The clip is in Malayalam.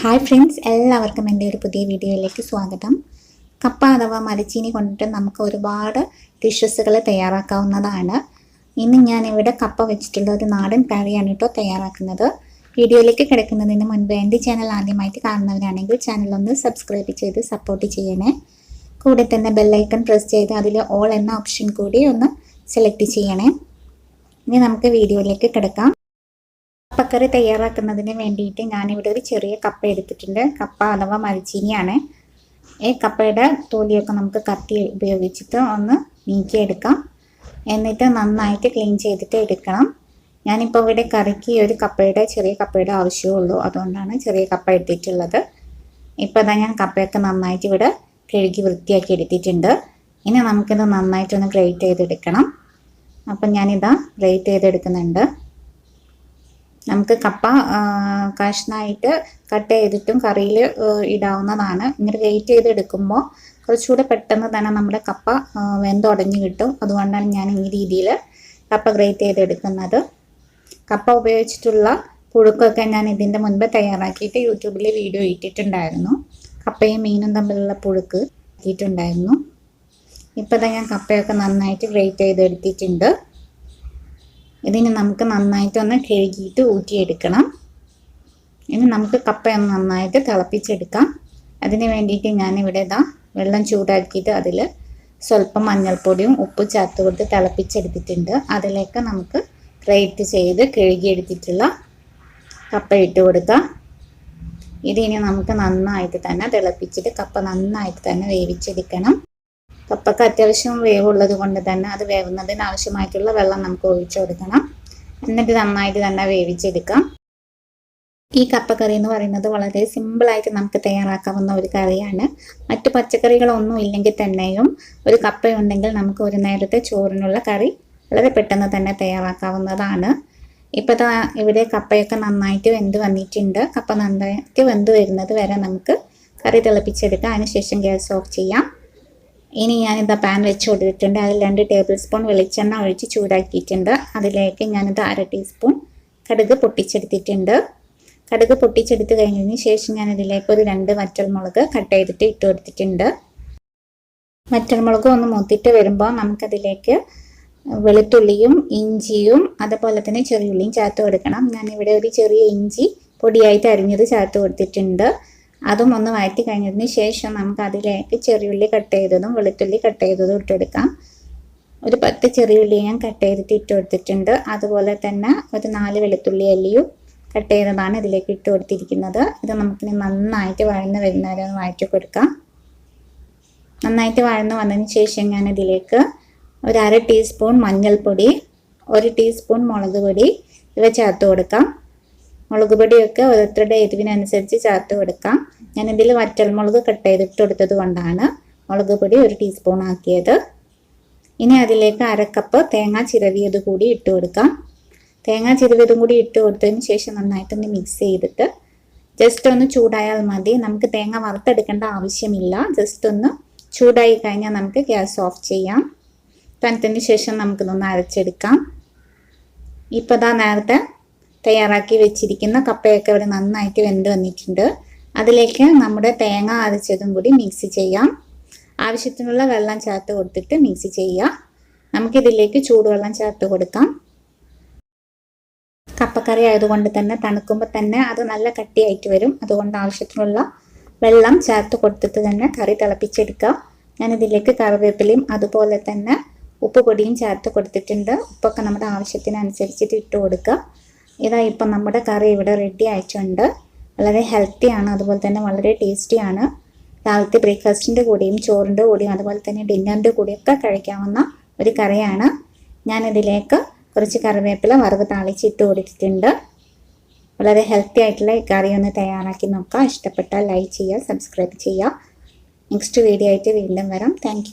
ഹായ് ഫ്രണ്ട്സ് എല്ലാവർക്കും എന്റെ ഒരു പുതിയ വീഡിയോയിലേക്ക് സ്വാഗതം. കപ്പ അഥവാ മരച്ചീനി കൊണ്ടിട്ട് നമുക്ക് ഒരുപാട് ഡിഷസുകൾ തയ്യാറാക്കാവുന്നതാണ്. ഇന്ന് ഞാനിവിടെ കപ്പ വെച്ചിട്ടുള്ള ഒരു നാടൻ കറിയാണ് കേട്ടോ തയ്യാറാക്കുന്നത്. വീഡിയോയിലേക്ക് കിടക്കുന്നതിന് മുൻപ് എന്റെ ചാനൽ ആദ്യമായിട്ട് കാണുന്നവരാണെങ്കിൽ ചാനൽ ഒന്ന് സബ്സ്ക്രൈബ് ചെയ്ത് സപ്പോർട്ട് ചെയ്യണേ. കൂടെ തന്നെ ബെല്ലൈക്കൺ പ്രസ് ചെയ്ത് അതിൽ ഓൾ എന്ന ഓപ്ഷൻ കൂടി ഒന്ന് സെലക്ട് ചെയ്യണേ. ഇനി നമുക്ക് വീഡിയോയിലേക്ക് കിടക്കാം. കപ്പക്കറി തയ്യാറാക്കുന്നതിന് വേണ്ടിയിട്ട് ഞാനിവിടെ ഒരു ചെറിയ കപ്പ എടുത്തിട്ടുണ്ട്. കപ്പ അഥവാ മരച്ചീനിയാണ്. ഈ കപ്പയുടെ തോലിയൊക്കെ നമുക്ക് കത്തി ഉപയോഗിച്ചിട്ട് ഒന്ന് നീക്കിയെടുക്കാം. എന്നിട്ട് നന്നായിട്ട് ക്ലീൻ ചെയ്തിട്ട് എടുക്കണം. ഞാനിപ്പോൾ ഇവിടെ കറിക്ക് ഒരു കപ്പയുടെ ചെറിയ കപ്പയുടെ ആവശ്യമുള്ളൂ. അതുകൊണ്ടാണ് ചെറിയ കപ്പ എടുത്തിട്ടുള്ളത്. ഇപ്പോൾ അതാ ഞാൻ കപ്പയൊക്കെ നന്നായിട്ട് ഇവിടെ കഴുകി വൃത്തിയാക്കി എടുത്തിട്ടുണ്ട്. ഇനി നമുക്കിത് നന്നായിട്ടൊന്ന് ഗ്രേറ്റ് ചെയ്തെടുക്കണം. അപ്പം ഞാനിതാ ഗ്രേറ്റ് ചെയ്തെടുക്കുന്നുണ്ട്. നമുക്ക് കപ്പ കഷ്ണായിട്ട് കട്ട് ചെയ്തിട്ടും കറിയിൽ ഇടാവുന്നതാണ്. ഇങ്ങനെ വെയിറ്റ് ചെയ്ത് എടുക്കുമ്പോൾ കുറച്ചുകൂടെ പെട്ടെന്ന് തന്നെ നമ്മുടെ കപ്പ വെന്തുടഞ്ഞ് കിട്ടും. അതുകൊണ്ടാണ് ഞാൻ ഈ രീതിയിൽ കപ്പ ഗ്രേറ്റ് ചെയ്തെടുക്കുന്നത് കപ്പ ഉപയോഗിച്ചിട്ടുള്ള പുഴുക്കൊക്കെ ഞാൻ ഇതിന്റെ മുൻപ് തയ്യാറാക്കിയിട്ട് യൂട്യൂബിൽ വീഡിയോ ഇട്ടിട്ടുണ്ടായിരുന്നു. കപ്പയും മീനും തമ്മിലുള്ള പുഴുക്ക് ഇട്ടിട്ടുണ്ടായിരുന്നു. ഇപ്പോൾ ഞാൻ കപ്പയൊക്കെ നന്നായിട്ട് ഗ്രേറ്റ് ചെയ്തെടുത്തിട്ടുണ്ട് ഇതിന് നമുക്ക് നന്നായിട്ട് നന്നായിട്ടൊന്ന് കഴുകിയിട്ട് ഊറ്റിയെടുക്കണം. ഇനി നമുക്ക് കപ്പയൊന്ന് നന്നായിട്ട് തിളപ്പിച്ചെടുക്കാം. അതിന് വേണ്ടിയിട്ട് ഞാനിവിടെ ഇതാ വെള്ളം ചൂടാക്കിയിട്ട് അതിൽ സ്വല്പം മഞ്ഞൾപ്പൊടിയും ഉപ്പ് ചേർത്ത് കൊടുത്ത് തിളപ്പിച്ചെടുത്തിട്ടുണ്ട്. അതിലേക്ക് നമുക്ക് ഗ്രേറ്റ് ചെയ്ത് കഴുകിയെടുത്തിട്ടുള്ള കപ്പ ഇട്ട് കൊടുക്കാം. ഇതിനി നമുക്ക് നന്നായിട്ട് തന്നെ തിളപ്പിച്ചിട്ട് കപ്പ നന്നായിട്ട് തന്നെ വേവിച്ചെടുക്കണം. കപ്പക്ക് അത്യാവശ്യം വേവുള്ളത് കൊണ്ട് തന്നെ അത് വേവുന്നതിന് ആവശ്യമായിട്ടുള്ള വെള്ളം നമുക്ക് ഒഴിച്ചു കൊടുക്കണം. എന്നിട്ട് നന്നായിട്ട് തന്നെ വേവിച്ചെടുക്കാം. ഈ കപ്പക്കറി എന്ന് പറയുന്നത് വളരെ സിമ്പിളായിട്ട് നമുക്ക് തയ്യാറാക്കാവുന്ന ഒരു കറിയാണ്. മറ്റു പച്ചക്കറികളൊന്നും ഇല്ലെങ്കിൽ തന്നെയും ഒരു കപ്പയുണ്ടെങ്കിൽ നമുക്ക് ഒരു നേരത്തെ ചോറിനുള്ള കറി വളരെ പെട്ടെന്ന് തന്നെ തയ്യാറാക്കാവുന്നതാണ്. ഇപ്പോൾ ഇവിടെ കപ്പയൊക്കെ നന്നായിട്ട് വെന്ത് വന്നിട്ടുണ്ട്. കപ്പ നന്നായിട്ട് വെന്ത് വരുന്നത് വരെ നമുക്ക് കറി തിളപ്പിച്ചെടുക്കാം അതിനുശേഷം ഗ്യാസ് ഓഫ് ചെയ്യാം. ഇനി ഞാനിത് പാൻ വെച്ച് കൊടുത്തിട്ടുണ്ട്. അതിൽ രണ്ട് ടേബിൾ സ്പൂൺ വെളിച്ചെണ്ണ ഒഴിച്ച് ചൂടാക്കിയിട്ടുണ്ട്. അതിലേക്ക് ഞാനിത് അര ടീസ്പൂൺ കടുക് പൊട്ടിച്ചെടുത്തിട്ടുണ്ട്. കടുക് പൊട്ടിച്ചെടുത്ത് കഴിഞ്ഞതിന് ശേഷം ഞാൻ ഇതിലേക്ക് ഒരു രണ്ട് വറ്റൽമുളക് കട്ട് ചെയ്തിട്ട് ഇട്ട് കൊടുത്തിട്ടുണ്ട്. വറ്റൽമുളക് ഒന്ന് മൂത്തിട്ട് വരുമ്പോൾ നമുക്കതിലേക്ക് വെളുത്തുള്ളിയും ഇഞ്ചിയും അതുപോലെ തന്നെ ചെറിയുള്ളിയും ചേർത്ത് കൊടുക്കണം. ഞാനിവിടെ ഒരു ചെറിയ ഇഞ്ചി പൊടിയായിട്ട് അരിഞ്ഞത് ചേർത്ത് കൊടുത്തിട്ടുണ്ട്. അതും ഒന്ന് വഴറ്റി കഴിഞ്ഞതിന് ശേഷം നമുക്ക് അതിലേക്ക് ചെറിയുള്ളി കട്ട് ചെയ്തതും വെളുത്തുള്ളി കട്ട് ചെയ്തതും ഇട്ടെടുക്കാം. ഒരു പത്ത് ചെറിയുള്ളി ഞാൻ കട്ട് ചെയ്തിട്ട് ഇട്ട് കൊടുത്തിട്ടുണ്ട്. അതുപോലെ തന്നെ ഒരു നാല് വെളുത്തുള്ളി അല്ലിയും കട്ട് ചെയ്തതാണ് ഇതിലേക്ക് ഇട്ട് കൊടുത്തിരിക്കുന്നത്. ഇത് നമുക്കിനി നന്നായിട്ട് വഴന്ന് വരുന്നവരെ ഒന്ന് വഴറ്റി കൊടുക്കാം. നന്നായിട്ട് വഴന്ന് വന്നതിന് ശേഷം ഞാൻ ഇതിലേക്ക് ഒരു അര ടീസ്പൂൺ മഞ്ഞൾപ്പൊടി ഒരു ടീസ്പൂൺ മുളക് പൊടി ഇവ ചേർത്ത് കൊടുക്കാം. മുളക് പൊടിയൊക്കെ ഓരോരുത്തരുടെ എരിവിനനുസരിച്ച് ചേർത്ത് കൊടുക്കാം. ഞാൻ ഞാനിതിൽ വറ്റൽമുളക് കട്ട് ചെയ്തിട്ട് കൊടുത്തത് കൊണ്ടാണ് മുളക് പൊടി ഒരു ടീസ്പൂൺ ആക്കിയത്. ഇനി അതിലേക്ക് അരക്കപ്പ് തേങ്ങ ചിരവിയത് കൂടി ഇട്ട് കൊടുക്കാം. തേങ്ങ ചിരവിയതും കൂടി ഇട്ട് കൊടുത്തതിന് ശേഷം നന്നായിട്ടൊന്ന് മിക്സ് ചെയ്തിട്ട് ജസ്റ്റ് ഒന്ന് ചൂടായാൽ മതി. നമുക്ക് തേങ്ങ വറുത്തെടുക്കേണ്ട ആവശ്യമില്ല. ജസ്റ്റ് ഒന്ന് ചൂടായി കഴിഞ്ഞാൽ നമുക്ക് ഗ്യാസ് ഓഫ് ചെയ്യാം. തണുത്തതിന് ശേഷം നമുക്കിതൊന്ന് അരച്ചെടുക്കാം. ഇപ്പോൾ ഇതാ നേരത്തെ തയ്യാറാക്കി വെച്ചിരിക്കുന്ന കപ്പയൊക്കെ ഇവിടെ നന്നായിട്ട് വെന്ത് വന്നിട്ടുണ്ട്. അതിലേക്ക് നമ്മുടെ തേങ്ങ അരച്ചതും കൂടി മിക്സ് ചെയ്യാം. ആവശ്യത്തിനുള്ള വെള്ളം ചേർത്ത് കൊടുത്തിട്ട് മിക്സ് ചെയ്യുക. നമുക്കിതിലേക്ക് ചൂടുവെള്ളം ചേർത്ത് കൊടുക്കാം. കപ്പക്കറി ആയതുകൊണ്ട് തന്നെ തണുക്കുമ്പോൾ തന്നെ അത് നല്ല കട്ടിയായിട്ട് വരും. അതുകൊണ്ട് ആവശ്യത്തിനുള്ള വെള്ളം ചേർത്ത് കൊടുത്തിട്ട് തന്നെ കറി തിളപ്പിച്ചെടുക്കുക ഞാനിതിലേക്ക് കറിവേപ്പിലയും അതുപോലെ തന്നെ ഉപ്പ് പൊടിയും ചേർത്ത് കൊടുത്തിട്ടുണ്ട്. ഉപ്പൊക്കെ നമ്മുടെ ആവശ്യത്തിനനുസരിച്ചിട്ട് ഇട്ട് കൊടുക്കുക ഇതാ ഇപ്പം നമ്മുടെ കറി ഇവിടെ റെഡി ആയിട്ടുണ്ട്. വളരെ ഹെൽത്തിയാണ് അതുപോലെ തന്നെ വളരെ ടേസ്റ്റിയാണ് രാവിലത്തെ ബ്രേക്ക്ഫാസ്റ്റിന്റെ കൂടെയും ചോറിന്റെ കൂടെയും അതുപോലെ തന്നെ ഡിന്നറിന്റെ കൂടിയൊക്കെ കഴിക്കാവുന്ന ഒരു കറിയാണ്. ഞാനിതിലേക്ക് കുറച്ച് കറിവേപ്പില വറവ് താളിച്ചിട്ട് കൊടുത്തിട്ടുണ്ട്. വളരെ ഹെൽത്തി ആയിട്ടുള്ള കറി ഒന്ന് തയ്യാറാക്കി നോക്കുക ഇഷ്ടപ്പെട്ടാൽ ലൈക്ക് ചെയ്യുക സബ്സ്ക്രൈബ് ചെയ്യുക. നെക്സ്റ്റ് വീഡിയോ ആയിട്ട് വീണ്ടും വരാം. താങ്ക്